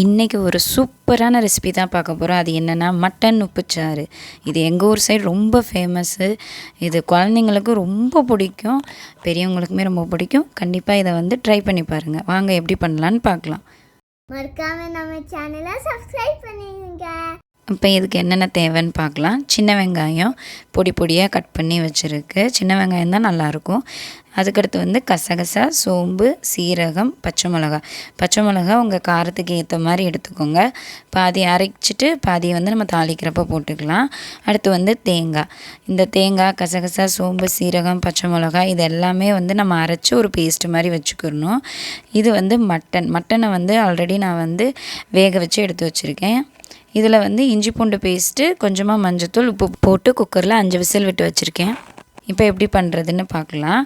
இன்றைக்கி ஒரு சூப்பரான ரெசிபி தான் பார்க்க போகிறோம் அது என்னென்னா மட்டன் உப்புச்சாறு. இது எங்கள் ஊர் சைடு ரொம்ப ஃபேமஸ்ஸு இது குழந்தைங்களுக்கு ரொம்ப பிடிக்கும். பெரியவங்களுக்குமே ரொம்ப பிடிக்கும். கண்டிப்பாக இதை வந்து ட்ரை பண்ணி பாருங்கள் வாங்க எப்படி பண்ணலான்னு பார்க்கலாம். மறக்காம நம்ம சேனலை சப்ஸ்கிரைப் பண்ணிடுங்க. இப்போ இதுக்கு என்னென்ன தேவைன்னு பார்க்கலாம். சின்ன வெங்காயம் பொடி பொடியாக கட் பண்ணி வச்சுருக்கு. சின்ன வெங்காயம் தான் நல்லாயிருக்கும். அதுக்கடுத்து வந்து கசகசா சோம்பு சீரகம் பச்சை மிளகா. பச்சை மிளகா உங்கள் காரத்துக்கு ஏற்ற மாதிரி எடுத்துக்கோங்க. பாதி அரைச்சிட்டு பாதியை வந்து நம்ம தாளிக்கிறப்ப போட்டுக்கலாம். அடுத்து வந்து தேங்காய். இந்த தேங்காய் கசகசா சோம்பு சீரகம் பச்சை மிளகா இது எல்லாமே வந்து நம்ம அரைச்சி ஒரு பேஸ்ட் மாதிரி வச்சுக்கிறணும். இது வந்து மட்டன் மட்டனை வந்து ஆல்ரெடி நான் வந்து வேக வச்சு எடுத்து வச்சுருக்கேன். இதில் வந்து இஞ்சி பூண்டு பேஸ்ட்டு கொஞ்சமாக மஞ்சத்தூள் உப்பு போட்டு குக்கரில் அஞ்சு விசில் விட்டு வச்சுருக்கேன். இப்போ எப்படி பண்ணுறதுன்னு பார்க்கலாம்.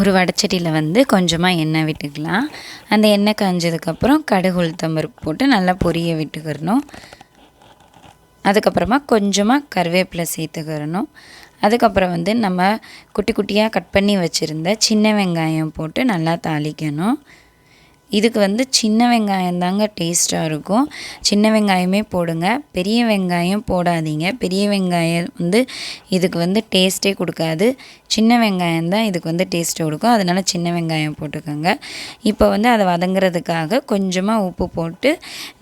ஒரு வடச்சட்டியில் வந்து கொஞ்சமாக எண்ணெய் விட்டுக்கலாம். அந்த எண்ணெய் காஞ்சதுக்கப்புறம் கடுகு உளுத்தம்பருப்பு போட்டு நல்லா பொரிய விட்டுக்கிறணும். அதுக்கப்புறமா கொஞ்சமாக கருவேப்பிலை சேர்த்துக்கிறணும். அதுக்கப்புறம் வந்து நம்ம குட்டி குட்டியாக கட் பண்ணி வச்சுருந்த சின்ன வெங்காயம் போட்டு நல்லா தாளிக்கணும். இதுக்கு வந்து சின்ன வெங்காயம் தாங்க டேஸ்ட்டாக இருக்கும். சின்ன வெங்காயமே போடுங்க. பெரிய வெங்காயம் போடாதீங்க. பெரிய வெங்காயம் வந்து இதுக்கு வந்து டேஸ்ட்டே கொடுக்காது. சின்ன வெங்காயம் தான் இதுக்கு வந்து டேஸ்ட்டு கொடுக்கும். அதனால் சின்ன வெங்காயம் போட்டுக்கோங்க. இப்போ வந்து அதை வதங்குறதுக்காக கொஞ்சமாக உப்பு போட்டு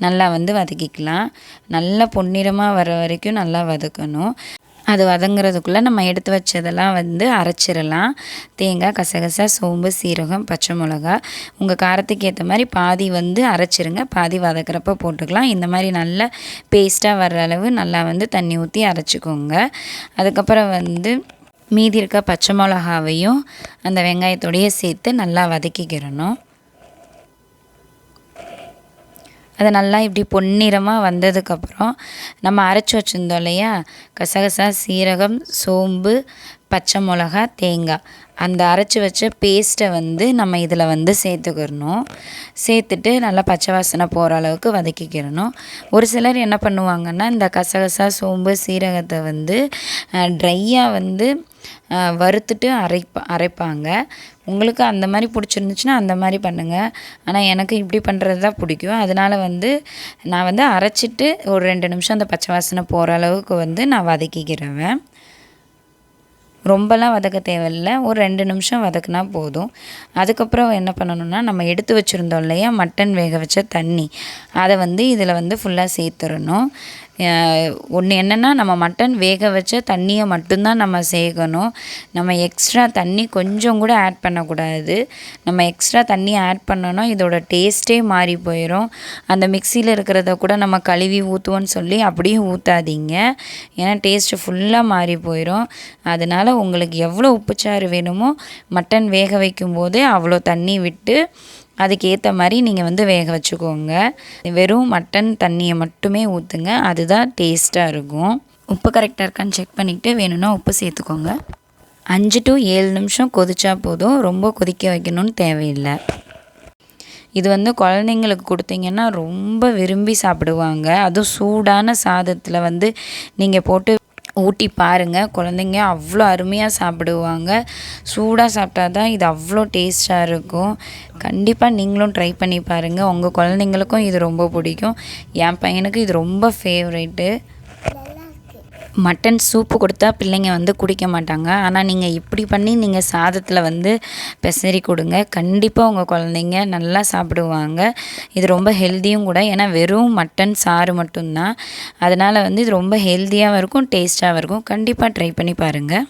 நல்லா வந்து வதக்கிக்கலாம். நல்லா பொன்னிறமாக வர வரைக்கும் நல்லா வதக்கணும். அது வதங்குறதுக்குள்ளே நம்ம எடுத்து வச்சதெல்லாம் வந்து அரைச்சிடலாம். தேங்காய் கசகசா சோம்பு சீரகம் பச்சை மிளகா. உங்கள் காரத்துக்கு ஏற்ற மாதிரி பாதி வந்து அரைச்சிருங்க. பாதி வதக்கிறப்ப போட்டுக்கலாம். இந்த மாதிரி நல்லா பேஸ்ட்டாக வர்ற அளவு நல்லா வந்து தண்ணி ஊற்றி அரைச்சிக்கோங்க. அதுக்கப்புறம் வந்து மீதி இருக்க பச்சை மிளகாவையும் அந்த வெங்காயத்தோடையே சேர்த்து நல்லா வதக்கிக்கிறணும் அது நல்லா இப்படி பொன்னிறமாக வந்ததுக்கப்புறம் நம்ம அரைச்சி வச்சுருந்தோம் இல்லையா? கசகசா சீரகம் சோம்பு பச்சை மிளகா தேங்காய். அந்த அரைச்சி வச்ச பேஸ்ட்டை வந்து நம்ம இதில் வந்து சேர்த்துக்கிறணும். சேர்த்துட்டு நல்லா பச்சை வாசனை போகிற அளவுக்கு வதக்கிக்கிறணும். ஒரு சிலர் என்ன பண்ணுவாங்கன்னா இந்த கசகசா சோம்பு சீரகத்தை வந்து ட்ரையாக வந்து வறுத்துட்டு அரைப்பா அரைப்பாங்க. உங்களுக்கு அந்த மாதிரி பிடிச்சிருந்துச்சுன்னா அந்த மாதிரி பண்ணுங்கள் ஆனால் எனக்கு இப்படி பண்ணுறது தான் பிடிக்கும். அதனால் வந்து நான் வந்து அரைச்சிட்டு ஒரு ரெண்டு நிமிஷம் அந்த பச்சை வாசனை போகிற அளவுக்கு வந்து நான் வதக்கிக்கிறேன். ரொம்பலாம் வதக்க தேவையில்ல. ஒரு ரெண்டு நிமிஷம் வதக்குனா போதும். அதுக்கப்புறம் என்ன பண்ணணும்னா நம்ம எடுத்து வச்சுருந்தோம் இல்லையா மட்டன் வேக வச்ச தண்ணி. அதை வந்து இதில் வந்து ஃபுல்லாக சேர்த்துடணும். ஒன்று என்னென்னா நம்ம மட்டன் வேக வச்ச தண்ணியை மட்டும்தான் நம்ம சேர்க்கணும் நம்ம எக்ஸ்ட்ரா தண்ணி கொஞ்சம் கூட ஆட் பண்ணக்கூடாது. நம்ம எக்ஸ்ட்ரா தண்ணி ஆட் பண்ணோன்னா இதோட டேஸ்ட்டே மாறி போயிடும் அந்த மிக்சியில் இருக்கிறத கூட நம்ம கழுவி ஊற்றுவோன்னு சொல்லி அப்படியே ஊற்றாதீங்க ஏன்னா டேஸ்ட்டு ஃபுல்லாக மாறி போயிடும் அதனால் உங்களுக்கு எவ்வளோ உப்புச்சாறு வேணுமோ மட்டன் வேக வைக்கும்போதே அவ்வளோ தண்ணி விட்டு அதுக்கேற்ற மாதிரி நீங்கள் வந்து வேக வச்சுக்கோங்க. வெறும் மட்டன் தண்ணியை மட்டுமே ஊற்றுங்க அதுதான் டேஸ்ட்டாக இருக்கும். உப்பு கரெக்டாக இருக்கான்னு செக் பண்ணிவிட்டு வேணும்னா உப்பு சேர்த்துக்கோங்க. அஞ்சு டு ஏழு நிமிஷம் கொதிச்சா போதும். ரொம்ப கொதிக்க வைக்கணும்னு தேவையில்லை. இது வந்து குழந்தைங்களுக்கு கொடுத்தீங்கன்னா ரொம்ப விரும்பி சாப்பிடுவாங்க. அதுவும் சூடான சாதத்தில் வந்து நீங்கள் போட்டு ஊட்டி பாருங்கள் குழந்தைங்க அவ்வளோ அருமையாக சாப்பிடுவாங்க. சூடாக சாப்பிட்டா தான் இது அவ்வளோ டேஸ்ட்டாக இருக்கும். கண்டிப்பாக நீங்களும் ட்ரை பண்ணி பாருங்கள் உங்கள் குழந்தைங்களுக்கும் இது ரொம்ப பிடிக்கும். என் பையனுக்கு இது ரொம்ப ஃபேவரெட்டு மட்டன் சூப்பு கொடுத்தா பிள்ளைங்க வந்து குடிக்க மாட்டாங்க. ஆனால் நீங்கள் இப்படி பண்ணி நீங்கள் சாதத்தில் வந்து பெசரி கொடுங்க. கண்டிப்பாக உங்கள் குழந்தைங்க நல்லா சாப்பிடுவாங்க. இது ரொம்ப ஹெல்த்தியும் கூட. ஏன்னா வெறும் மட்டன் சாறு மட்டும்தான். அதனால் வந்து இது ரொம்ப ஹெல்த்தியாகவும் இருக்கும் டேஸ்ட்டாகவும் இருக்கும். கண்டிப்பாக ட்ரை பண்ணி பாருங்கள்